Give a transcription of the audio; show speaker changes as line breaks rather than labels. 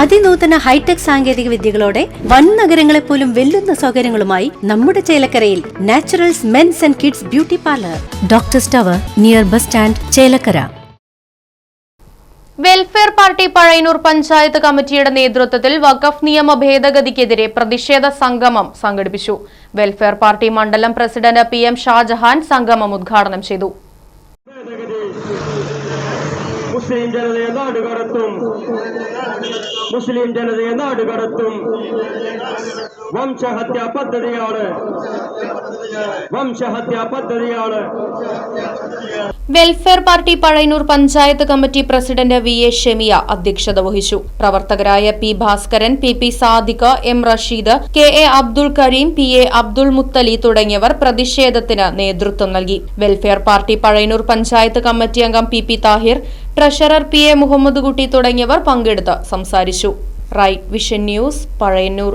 അതിനൂതന hi tech സാങ്കേതിക വിദ്യകളോടെ വൻ നഗരങ്ങളെ പോലും വെല്ലുന്ന സൗകര്യങ്ങളുമായി നമ്മുടെ ചേലക്കരയിൽ Naturals men's and kids beauty parlour. Doctor സ്റ്റവർ near bus stand Chelakkara.
Welfare party Pazhayannur panchayat കമ്മിറ്റിയുടെ നേതൃത്വത്തിൽ വഖഫ് നിയമ ഭേദഗതിക്കെതിരെ പ്രതിഷേധ സംഗമം സംഘടിപ്പിച്ചു. വെൽഫെയർ പാർട്ടി മണ്ഡലം പ്രസിഡന്റ് പി എം ഷാജഹാൻ സംഗമം ഉദ്ഘാടനം ചെയ്തു.
മുസ്ലിം ജനതയെ നാടുകടത്തും. മുസ്ലിം ജനതയെ നാടുകടത്തും. വംശഹത്യാ പദ്ധതിയാണ്. വംശഹത്യാ പദ്ധതിയാണ്.
Welfare party Pazhayannur panchayat committee president V A Shemiya അധ്യക്ഷത വഹിച്ചു. പ്രവർത്തകരായ P Bhaskaran P P Sadiqa M Rasheed K A Abdul Kareem P A Abdul Muthali തുടങ്ങിയവർ പ്രതിഷേധത്തിന് നേതൃത്വം നൽകി. Welfare party Pazhayannur panchayat committee അംഗം P P Thahir treasurer P A Muhammad Kutty തുടങ്ങിയവർ പങ്കെടുത്ത് സംസാരിച്ചു. Right vision news Pazhayannur.